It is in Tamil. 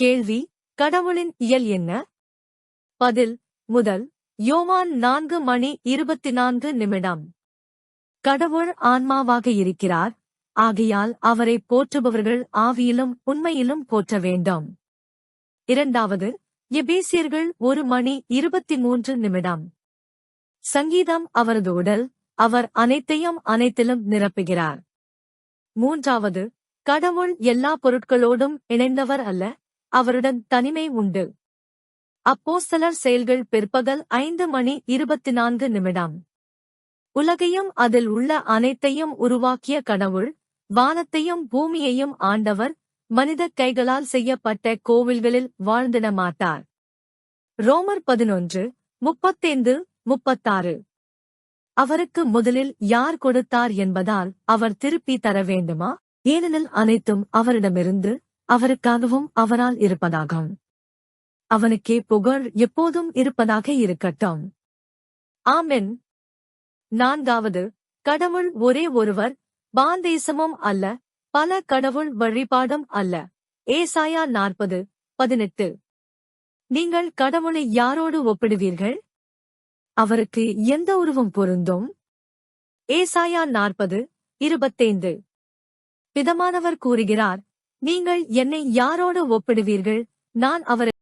கேள்வி கடவுளின் இயல் என்ன? பதில் முதல் யோவான் நான்கு மணி இருபத்தி நான்கு நிமிடம். கடவுள் ஆன்மாவாக இருக்கிறார். ஆகையால் அவரை போற்றுபவர்கள் ஆவியிலும் உண்மையிலும் போற்ற வேண்டும். இரண்டாவது எபேசியர்கள் ஒரு மணி இருபத்தி மூன்று நிமிடம். சங்கீதம் அவரது உடல் அவர் அனைத்தையும் அனைத்திலும் நிரப்புகிறார். மூன்றாவது கடவுள் எல்லா பொருட்களோடும் இணைந்தவர் அல்ல. அவருடன் தனிமை உண்டு. அப்போஸ்தலர் செயல்கள் பிற்பகல் ஐந்து மணி இருபத்தி நான்கு நிமிடம். உலகையும் அதில் உள்ள அனைத்தையும் உருவாக்கிய கடவுள் வானத்தையும் பூமியையும் ஆண்டவர் மனித கைகளால் செய்யப்பட்ட கோவில்களில் வாழ்ந்திட மாட்டார் ரோமர் பதினொன்று முப்பத்தைந்து முப்பத்தாறு. அவருக்கு முதலில் யார் கொடுத்தார் என்பதால் அவர் திருப்பி தர வேண்டுமா? ஏனெனில் அனைத்தும் அவரிடமிருந்து அவருக்காகவும் அவரால் இருப்பதாகும். அவனுக்கே புகழ் எப்போதும் இருப்பதாக இருக்கட்டும். ஆமென். நான்காவது கடவுள் ஒரே ஒருவர் பாந்தேசமும் அல்ல பல கடவுள் வழிபாடும் அல்ல. ஏசாயா நாற்பது பதினெட்டு. நீங்கள் கடவுளை யாரோடு ஒப்பிடுவீர்கள்? அவருக்கு எந்த உருவம் பொருந்தும்? ஏசாயா நாற்பது இருபத்தைந்து. பிதமானவர் கூறுகிறார் நீங்கள் என்னை யாரோடு ஒப்பிடுவீர்கள்? நான் அவரை